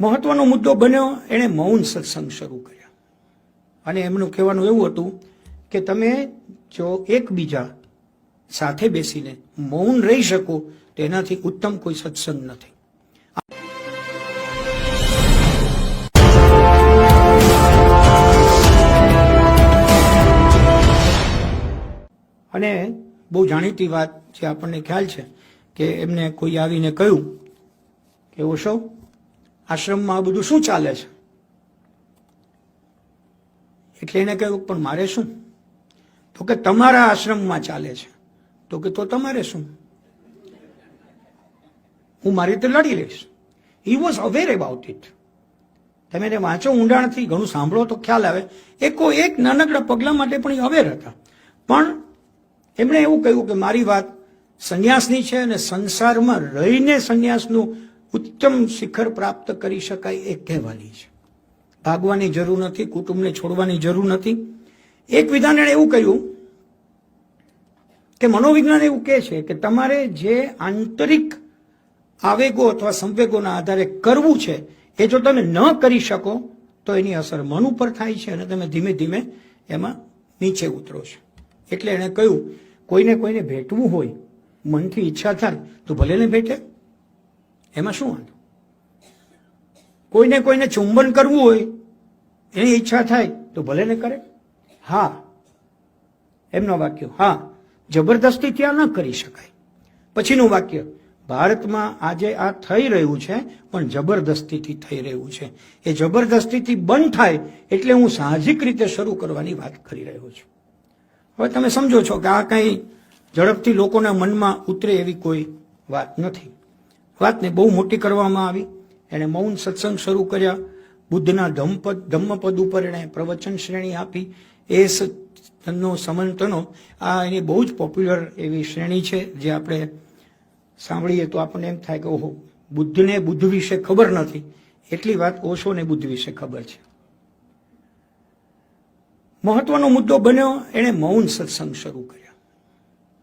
મહત્વનો મુદ્દો બન્યો, એણે મૌન સત્સંગ શરૂ કર્યા. અને એમનું કહેવાનું એવું હતું કે તમે જો એકબીજા સાથે બેસીને મૌન રહી શકો તો એનાથી ઉત્તમ કોઈ સત્સંગ નથી. અને બહુ જાણીતી વાત જે આપણને ખ્યાલ છે કે એમને કોઈ આવીને કહ્યું કે, ઓશો આશ્રમમાં આ બધું શું ચાલે છે? એટલે એને કહ્યું, પણ મારે શું? તો કે તમારા આશ્રમમાં ચાલે છે. તો કે, તો તમારે શું? હું મારી રીતે લડી લઈશ. He was aware about it તમે એને વાંચો, ઊંડાણથી ઘણું સાંભળો તો ખ્યાલ આવે. એકો એક નાનકડા પગલા માટે પણ એ અવેર હતા. પણ એમણે એવું કહ્યું કે, મારી વાત સંન્યાસની છે અને સંસારમાં રહીને સંન્યાસનું ઉત્તમ શિખર પ્રાપ્ત કરી શકાય એ કહેવાની છે. ભાગવાની જરૂર નથી, કુટુંબને છોડવાની જરૂર નથી. એક વિધાન એણે એવું કહ્યું કે મનોવિજ્ઞાન એવું કહે છે કે તમારે જે આંતરિક આવેગો અથવા સંવેગોના આધારે કરવું છે, એ જો તમે ન કરી શકો, તો એની અસર મન ઉપર થાય છે અને તમે ધીમે ધીમે એમાં નીચે ઉતરો છો. એટલે એણે કહ્યું, કોઈને કોઈને ભેટવું હોય, મનથી ઈચ્છા થાય, તો ભલે ને ભેટે. એમાં શું વાંધો? કોઈને કોઈને ચુંબન કરવું હોય, એની ઈચ્છા થાય, તો ભલે ને કરે. હા. એમનો વાક્ય, હા. જબરદસ્તી ત્યાં ન કરી શકાય. પછીનું વાક્ય, ભારતમાં આજે આ થઈ રહ્યું છે, પણ જબરદસ્તીથી થઈ રહ્યું છે. એ જબરદસ્તીથી બંધ થાય એટલે હું સાહજિક રીતે શરૂ કરવાની વાત કરી રહ્યો છું. હવે તમે સમજો છો કે આ કંઈ ઝડપથી લોકોના મનમાં ઉતરે એવી કોઈ વાત નથી. વાતને બહુ મોટી કરવામાં આવી. એણે મૌન સત્સંગ શરૂ કર્યા. બુદ્ધના ધમ્મપદ ધમ્મપદ ઉપર એણે પ્રવચન શ્રેણી આપી. એ નો સમંતનો આ એની બહુ જ પોપ્યુલર એવી શ્રેણી છે જે આપણે સાંભળીએ તો આપણને એમ થાય કે ઓહો, બુદ્ધને બુદ્ધ વિશે ખબર નથી. એટલી વાત ઓશોને બુદ્ધ વિશે ખબર છે. મહત્વનો મુદ્દો બન્યો. એણે મૌન સત્સંગ શરૂ કર્યા.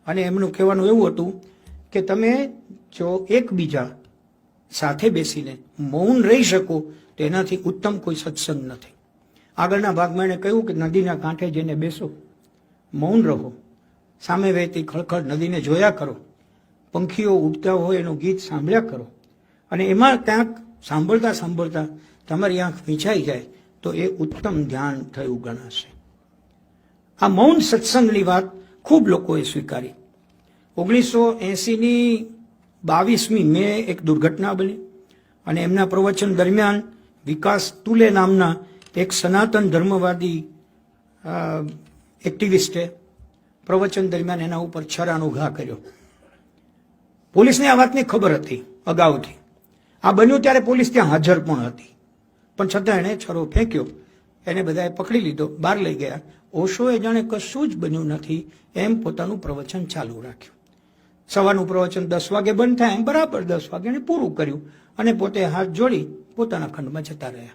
અને એમનું કહેવાનું એવું હતું કે તમે જો એકબીજા સાથે બેસીને મૌન રહી શકો, તો એનાથી ઉત્તમ કોઈ સત્સંગ નથી. આગળના ભાગમાં એણે કહ્યું કે નદીના કાંઠે જઈને બેસો, મૌન રહો. સામે વહેતી ખળખળ નદીને જોયા કરો. પંખીઓ ઉડતા હોય એનું ગીત સાંભળ્યા કરો. અને એમાં ક્યાંક સાંભળતા સાંભળતા તમારી આંખ વીંચાઈ જાય, તો એ ઉત્તમ ધ્યાન થયું ગણાશે. આ મૌન સત્સંગની વાત ખૂબ લોકોએ સ્વીકારી. ઓગણીસો એંસીની બાવીસમી મે એક દુર્ઘટના બની અને એમના પ્રવચન દરમિયાન વિકાસ તુલે નામના એક સનાતન ધર્મવાદી એક્ટિવિસ્ટે પ્રવચન દરમિયાન એના ઉપર છરાનો ઘા કર્યો. પોલીસને આ વાતની ખબર હતી અગાઉથી. આ બન્યું ત્યારે પોલીસ ત્યાં હાજર પણ હતી. પણ છતાં એણે છરો ફેંક્યો. એને બધાએ પકડી લીધો, બહાર લઈ ગયા. ઓશોએ જાણે કશું જ બન્યું નથી એમ પોતાનું પ્રવચન ચાલુ રાખ્યું. સવારનું પ્રવચન દસ વાગે બંધ થાય બરાબર દસ વાગે એણે પૂરું કર્યું અને પોતે હાથ જોડી પોતાના ખંડમાં જતા રહ્યા.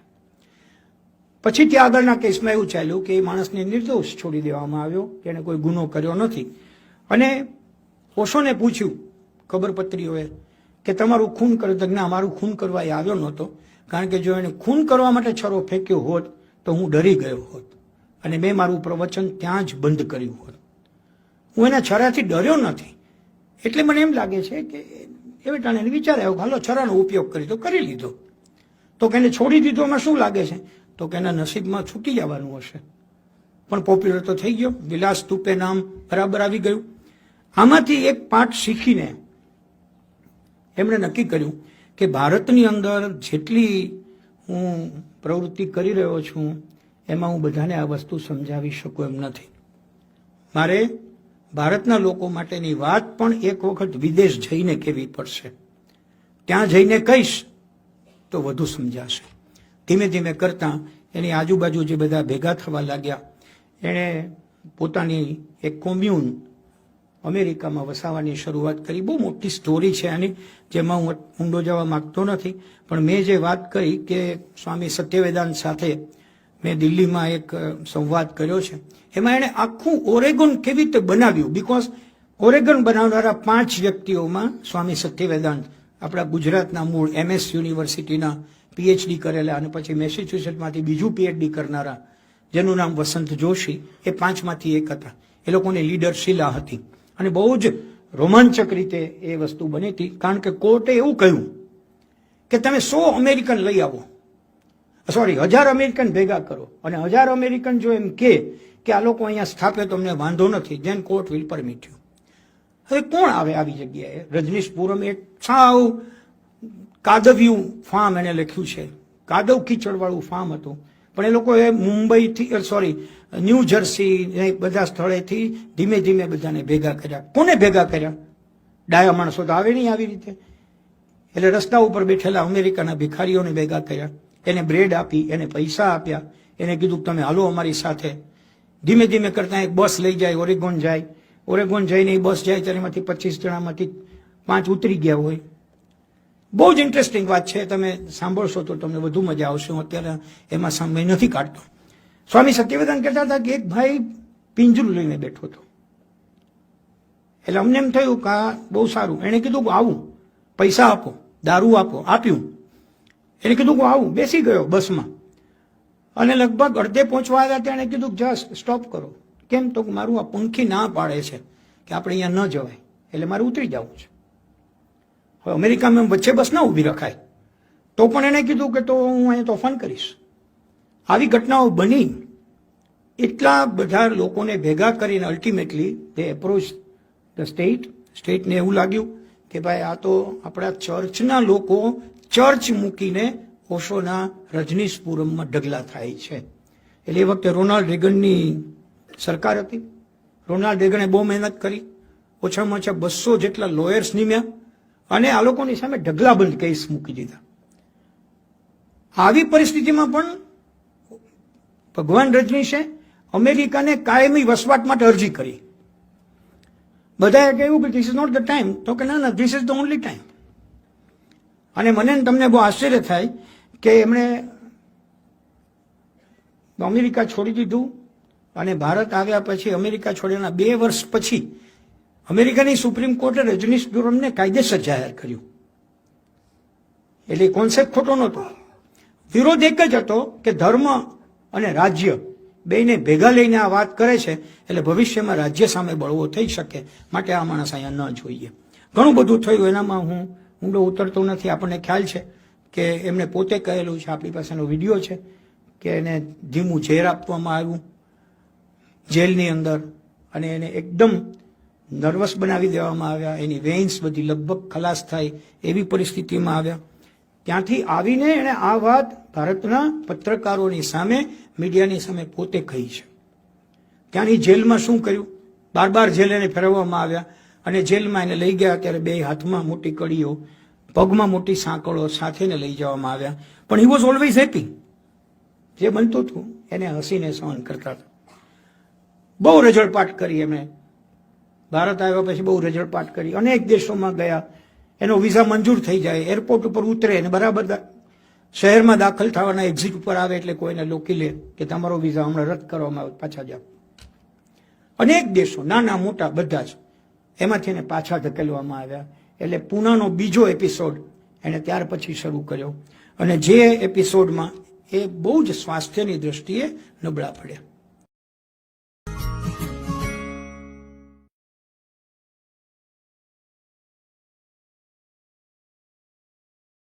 પછી ત્યાં આગળના કેસમાં એવું ચાલ્યું કે એ માણસને નિર્દોષ છોડી દેવામાં આવ્યો કે એણે કોઈ ગુનો કર્યો નથી. અને ઓશોને પૂછ્યું, ખબરપત્રીઓએ, કે તમારું ખૂન કર્યું તો અમારું મારું ખૂન કરવા એ આવ્યો નહોતો, કારણ કે જો એણે ખૂન કરવા માટે છરો ફેંક્યો હોત, તો હું ડરી ગયો હોત. અને મેં મારું પ્રવચન ત્યાં જ બંધ કર્યું હોત. હું એના છરાથી ડર્યો નથી. એટલે મને એમ લાગે છે કે એ બેટાને વિચાર આવ્યો હાલો છરાનો ઉપયોગ કરી તો કરી લીધો. તો કે છોડી દીધો, એમાં શું લાગે છે? તો કે એના નસીબમાં છૂટી જવાનું હશે. પણ પોપ્યુલર તો થઈ ગયો. વિલાસ તુપે નામ બરાબર આવી ગયું. આમાંથી એક પાઠ શીખીને એમણે નક્કી કર્યું કે ભારતની અંદર જેટલી હું પ્રવૃત્તિ કરી રહ્યો છું, એમાં હું બધાને આ વસ્તુ સમજાવી શકું એમ નથી. મારે ભારતના લોકો માટેની વાત પણ એક વખત વિદેશ જઈને કહેવી પડશે? ત્યાં જઈને કહીશ તો વધુ સમજાશે. ધીમે ધીમે કરતાં એની આજુબાજુ જે બધા ભેગા થવા લાગ્યા, એણે પોતાની એક કોમ્યુન અમેરિકામાં વસાવાની શરૂઆત કરી. બહુ મોટી સ્ટોરી છે આની, જેમાં હું ઊંડો જવા માગતો નથી, પણ મેં જે વાત કરી કે સ્વામી સત્યવેદાંત સાથે મેં દિલ્હીમાં એક સંવાદ કર્યો છે. એમાં એણે આખું ઓરેગોન કેવી રીતે બનાવ્યું? બીકોઝ ઓરેગન બનાવનારા પાંચ વ્યક્તિઓમાં સ્વામી સત્યવેદાંત, આપણા ગુજરાતના મૂળ એમએસ યુનિવર્સિટીના પીએચડી કરેલા અને પછી મેસેચ્યુસેટમાંથી બીજું પીએચડી કરનારા, જેનું નામ વસંત જોશી, એ પાંચમાંથી એક હતા. એ લોકોની લીડર શિલા હતી. અને બહુ જ રોમાંચક રીતે એ વસ્તુ બની હતી. કારણ કે કોર્ટે એવું કહ્યું કે તમે સો અમેરિકન લઈ આવો. સોરી, હજાર અમેરિકન ભેગા કરો. અને હજાર અમેરિકન જો એમ કે કે આ લોકો અહીંયા સ્થાપે, તો અમને વાંધો નથી. Then court will permit you. હવે કોણ આવે આવી જગ્યાએ? રજનીશપુરમ એક સાવ કાદવ્યું ફાર્મ એને લખ્યું છે. કાદવ કીચડવાળું ફાર્મ હતું. પણ એ લોકોએ મુંબઈથી સોરી, ન્યૂ જર્સી બધા સ્થળેથી ધીમે ધીમે બધાને ભેગા કર્યા. કોને ભેગા કર્યા? ડાયા માણસો તો આવે નહીં આવી રીતે. એટલે રસ્તા ઉપર બેઠેલા અમેરિકાના ભિખારીઓને ભેગા કર્યા. એને બ્રેડ આપી, એને પૈસા આપ્યા. એને કીધું તમે હાલો અમારી સાથે. ધીમે ધીમે કરતા એક બસ લઈ જાય, ઓરેગોન જાય. ઓરેગોન જઈને એ બસ જાય ત્યારે એમાંથી પચીસ જણામાંથી પાંચ ઉતરી ગયા હોય. બહુ જ ઇન્ટરેસ્ટિંગ વાત છે. તમે સાંભળશો તો તમને વધુ મજા આવશે. હું અત્યારે એમાં સમય નથી કાઢતો. સ્વામી સત્યવેદન કહેતા હતા કે એક ભાઈ પિંજરું લઈને બેઠો હતો. એટલે અમને એમ થયું કે બહુ સારું. એણે કીધું આવું, પૈસા આપો, દારૂ આપો, આપ્યું. એને કીધું કે આવું. બેસી ગયો બસમાં. અને લગભગ અડધે પહોંચવા આવ્યા તેણે કીધું જસ્ટ સ્ટોપ કરો. કેમ તો મારું આ પંખી ના પાડે છે કે આપણે અહીંયા ન જવાય. એટલે મારે ઉતરી જવું છે. હવે અમેરિકામાં વચ્ચે બસ ના ઊભી રખાય. તો પણ એણે કીધું કે તો હું અહીંયા તોફાન કરીશ. આવી ઘટનાઓ બની. એટલા બધા લોકોને ભેગા કરીને અલ્ટિમેટલી તે એપ્રોચ ધ સ્ટેટ સ્ટેટને એવું લાગ્યું કે ભાઈ આ તો આપણા ચર્ચના લોકો ચર્ચ મૂકીને ઓશોના રજનીશપુરમમાં ઢગલા થાય છે. એટલે એ વખતે રોનાલ્ડ રેગનની સરકાર હતી. રોનાલ્ડ રેગને બહુ મહેનત કરી. ઓછામાં ઓછા બસો જેટલા લોયર્સ નિમ્યા અને આ લોકોની સામે ઢગલાબંધ કેસ મૂકી દીધા. આવી પરિસ્થિતિમાં પણ ભગવાન રજનીશે અમેરિકાને કાયમી વસવાટ માટે અરજી કરી. બધાએ કહ્યું કે this is not the time તો કે ના ના this is the only time અને મને તમને બહુ આશ્ચર્ય થાય કે એમણે અમેરિકા છોડી દીધું અને ભારત આવ્યા પછી અમેરિકા છોડ્યાના બે વર્ષ પછી અમેરિકાની સુપ્રીમ કોર્ટે રજનીશ દુરમને કાયદેસર જાહેર કર્યું. એટલે કોન્સેપ્ટ ખોટો નહોતો. વિરોધ એક જ હતો કે ધર્મ અને રાજ્ય બેને ભેગા લઈને આ વાત કરે છે, એટલે ભવિષ્યમાં રાજ્ય સામે બળવો થઈ શકે, માટે આ માણસ અહીંયા ન જોઈએ. ઘણું બધું થયું, એનામાં હું ઊંડો ઉતરતો નથી. આપણને ખ્યાલ છે કે એમણે પોતે કહેલું છે, આપણી પાસેનો વીડિયો છે કે એને ધીમું ઝેર આપવામાં આવ્યું જેલની અંદર અને એને એકદમ નર્વસ બનાવી દેવામાં આવ્યા. એની વેન્સ બધી લગભગ ખલાસ થાય એવી પરિસ્થિતિમાં આવ્યા. ત્યાંથી આવીને એણે આ વાત ભારતના પત્રકારોની સામે, મીડિયાની સામે પોતે કહી છે. ત્યાંની જેલમાં શું કર્યું? બાર બાર જેલ એને ફેરવવામાં આવ્યા. અને જેલમાં એને લઈ ગયા ત્યારે બે હાથમાં મોટી કડીઓ, પગમાં મોટી સાંકળો સાથેને લઈ જવામાં આવ્યા. પણ હી વોઝ ઓલવેઝ હેપી જે બનતું હતું, એને હસીને સહન કરતા હતા. બહુ રજળપાટ કરી એમણે. ભારત આવ્યા પછી બહુ રજળપાટ કરી. અનેક દેશોમાં ગયા. એનો વિઝા મંજૂર થઈ જાય. એરપોર્ટ ઉપર ઉતરે અને બરાબર શહેરમાં દાખલ થવાના એક્ઝિટ ઉપર આવે એટલે કોઈને લોકી લે કે તમારો વિઝા હમણાં રદ કરવામાં આવે, પાછા જાઓ. અનેક દેશો, નાના, મોટા, બધા જ. એમાંથી એને પાછા ધકેલવામાં આવ્યા. એટલે પૂનાનો બીજો એપિસોડ એણે ત્યાર પછી શરૂ કર્યો. અને જે એપિસોડમાં એ બહુ જ સ્વાસ્થ્યની દ્રષ્ટિએ નબળા પડ્યા.